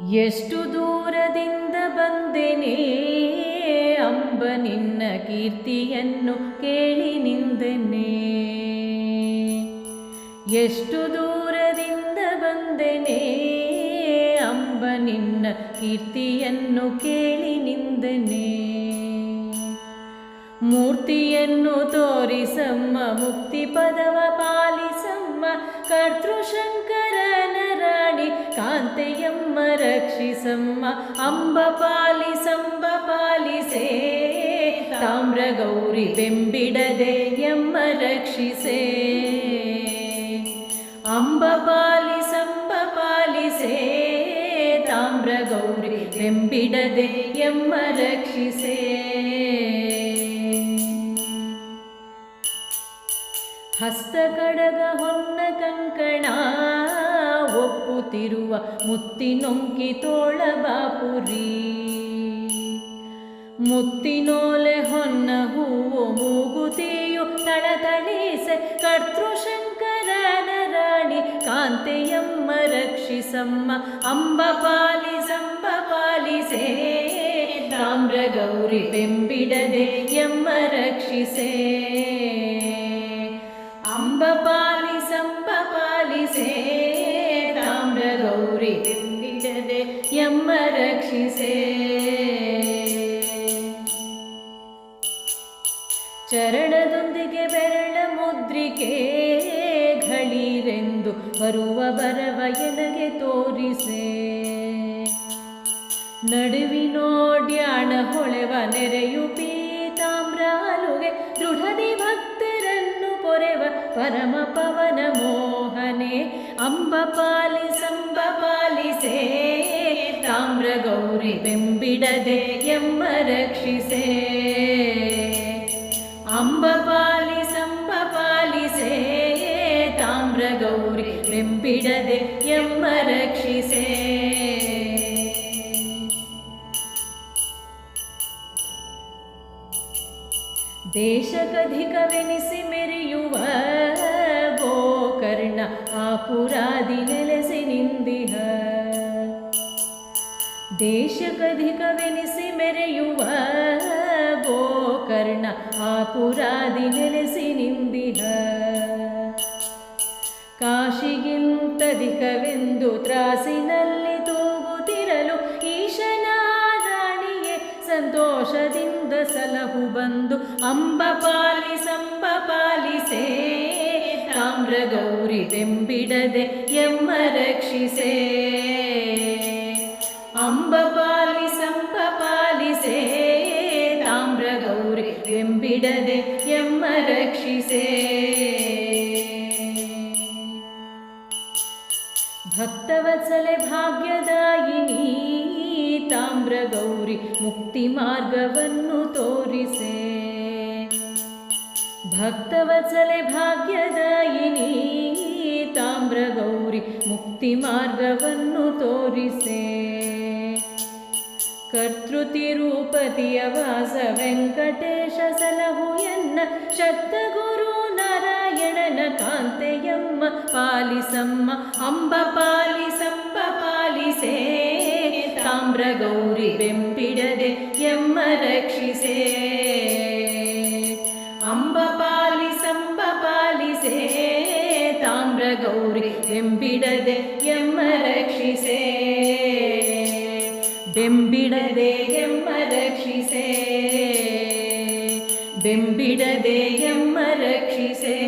ಎಷ್ಟು ದೂರದಿಂದ ಬಂದೆನೇ? ಅಂಬ ನಿನ್ನ ಕೀರ್ತಿಯನ್ನು ಕೇಳಿ ನಿಂದೆನೆ. ಎಷ್ಟು ದೂರದಿಂದ ಬಂದೆನೇ? ಅಂಬ ನಿನ್ನ ಕೀರ್ತಿಯನ್ನು ಕೇಳಿ ನಿಂದೆನೆ. ಮೂರ್ತಿಯನ್ನು ತೋರಿಸಮ್ಮ, ಮುಕ್ತಿ ಪದವ ಪಾಲಿಸಮ್ಮ ಕರ್ತೃಶಂಕರನ ರಾಣಿ, ಕಾಂತೆಯಮ್ಮ ರಕ್ಷಿಸಮ್ಮ ಅಂಬ ಪಾಲಿಸಂಬ ಪಾಲಿಸೇ, ತಾಮ್ರ ಗೌರಿ ಬೆಂಬಿಡದೆ ಎಮ್ಮ ರಕ್ಷಿಸೇ. ಅಂಬ ಪಾಲಿಸಂಬ ಪಾಲಿಸೇ, ತಾಮ್ರ ಗೌರಿ ಬೆಂಬಿಡದೆ ಎಮ್ಮ ರಕ್ಷಿಸೇ. ಹಸ್ತಕಡಗ ಹೊನ್ನ ಕಂಕಣ ಒಪ್ಪುತ್ತಿರುವ ಮುತ್ತಿನೊಂಕಿ ತೋಳ ಬಾಪುರಿ. ಮುತ್ತಿನೋಲೆ ಹೊನ್ನ ಹೂವು ಮೂಗುತಿಯು ತಳತಳಿಸೆ ಕರ್ತೃಶಂಕರನ ರಾಣಿ ಕಾಂತೆಯಮ್ಮ ರಕ್ಷಿಸಮ್ಮ ಅಂಬ ಪಾಲಿಸಂಬ ಪಾಲಿಸೆ. ತಾಮ್ರ ಗೌರಿ ಬೆಂಬಿಡದೆ ಎಮ್ಮ ರಕ್ಷಿಸೆ. ಅಂಬ ಪಾಲಿಸಂಬ ಪಾಲಿಸೇ. ಗೌರಿ ಬೆಂಬಿಡದೆ ಎಮ್ಮ ರಕ್ಷಿಸೆ ಚರಣದೊಂದಿಗೆ ಬೆರಳ ಮುದ್ರಿಕೆ ಘಳೀರೆಂದು ಬರುವ ಬರವ ಎನಗೆ ತೋರಿಸೆ. ನಡುವಿನೋಡ್ಯಾಣ ಹೊಳೆವ ನೆರೆಯು ಪೀತಾಮ್ರಾಲುಗೆ ಭಕ್ತರನ್ನು ಪೊರೆವ ಪರಮ ಪವನ ಮೋಹನೆ ಅಂಬ ಪಾಲಿಸಂಬ ಪಾಲಿಸೇ ತಾಮ್ರ ಗೌರಿ ಬೆಂಬಿಡದೆ ಎಮ್ಮ ರಕ್ಷಿಸೇ ಅಂಬ ದೇಶಕಧಿಕವೆನಿಸಿ ಮೆರೆಯುವ ಗೋಕರ್ಣ ಆಪುರಾದಿ ನೆಲೆಸಿ ನಿಂದಿಹ. ದೇಶಕಧಿಕವೆನಿಸಿ ಮೆರೆಯುವ ಗೋಕರ್ಣ ಆಪುರಾದಿ ನೆಲೆಸಿ ನಿಂದಿಹ. ಕಾಶಿಗಿಂತಧಿಕವೆಂದು ತ್ರಾಸಿನಲ್ಲಿ ತೂಗುತ್ತಿರಲು ಈಶನಾರಾಣಿಯೇ ಸಂತೋಷದಿಂದ ಸಲಹು ಬಂದು ಅಂಬ ಪಾಲಿಸಂಬ ಪಾಲಿಸೇ ತಾಮ್ರ ಗೌರಿ ತೆಂಬಿಡದೆ ಎಮ್ಮ ರಕ್ಷಿಸೇ. ಅಂಬ ಪಾಲಿಸಂಬ ಪಾಲಿಸೇ ತಾಮ್ರ ಗೌರಿ ಬೆಂಬಿಡದೆ ಎಮ್ಮ ರಕ್ಷಿಸೇ. ಭಕ್ತವತ್ಸಲೆ ಗೌರಿ ಮುಕ್ತಿ ಮಾರ್ಗವನ್ನು ತೋರಿಸೆ. ಭಕ್ತವತ್ಸಲೆ ಭಾಗ್ಯದಾಯಿನಿ ತಾಮ್ರ ಗೌರಿ ಮುಕ್ತಿ ಮಾರ್ಗವನ್ನು ತೋರಿಸೆ. ಕರ್ತೃತಿರೂಪತಿಯ ವಾಸ ವೆಂಕಟೇಶ ಸಲಹುಯನ್ನ ಶಕ್ತಗುರು ಗುರು ನಾರಾಯಣನ ಕಾಂತೆಯಮ್ಮ ಪಾಲಿಸಮ್ಮ, ಅಂಬ ಪಾಲಿಸಂಬ ಪಾಲಿಸೇ. ತಾಮ್ರ ಗೌರಿ ಬೆಂಬಿಡದೆ ಎಮ್ಮ ರಕ್ಷಿಸೇ ಅಂಬ ಪಾಲಿಸಂಬ ಪಾಲಿಸೇ ತಾಮ್ರ ಗೌರಿ ಬೆಂಬಿಡದೆ ಎಮ್ಮ ರಕ್ಷಿಸೇ ಬೆಂಬಿಡದೆ ಎಮ್ಮ ರಕ್ಷಿಸೇ ಬೆಂಬಿಡದೆ ಎಮ್ಮ ರಕ್ಷಿಸೇ